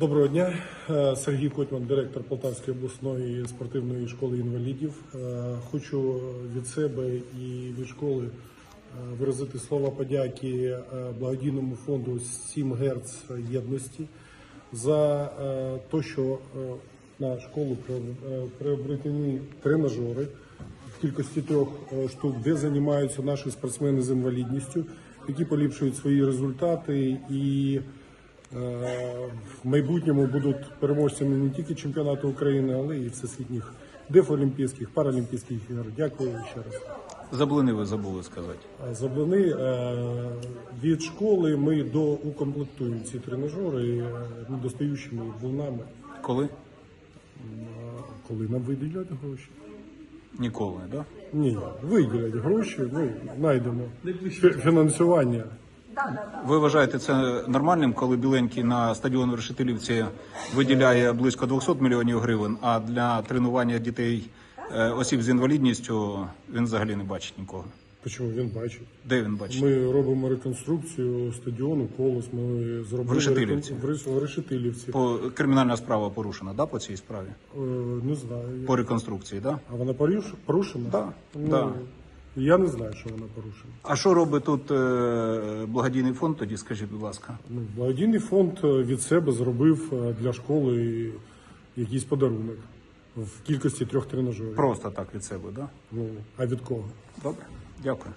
Доброго дня, Е, Сергій Котьман, директор Полтавської обласної спортивної школи інвалідів. Е, Хочу від себе і від школи е, виразити слова подяки благодійному фонду 7 Герц єдності за те, що на школу при- приобретені тренажери в кількості трьох штук, де займаються наші спортсмени з інвалідністю, які поліпшують свої результати і в майбутньому будуть переможцями не тільки чемпіонату України, але і всесвітніх дефолімпійських, паралімпійських ігор. Дякую ще раз. Заблини ви забули сказати. Заблини е, від школи ми доукомплектуємо ці тренажери е, недостаючими волнами, Коли? коли нам виділять гроші. Ніколи, да? Ні, виділять гроші, ми знайдемо фінансування. Ви вважаєте це нормальним, коли біленький на стадіон в Решетилівці виділяє близько 200 мільйонів гривень, а для тренування дітей е, осіб з інвалідністю він взагалі не бачить нікого. Чому він бачить? Де він бачить? Ми робимо реконструкцію стадіону Колос. Ми зробили В Решетилівці? в Решетилівці. По кримінальна справа порушена, да, по цій справі? Е, Не знаю. По реконструкції, да? А вона порушена? Да, Ну, да. Я не знаю, що вона порушена. А що робить тут е, благодійний фонд? Тоді скажіть, будь ласка. Ну, благодійний фонд е, від себе зробив е, для школи якийсь подарунок в кількості трьох тренажерів. Просто так від себе, да? Ну, а від кого? Добре, дякую.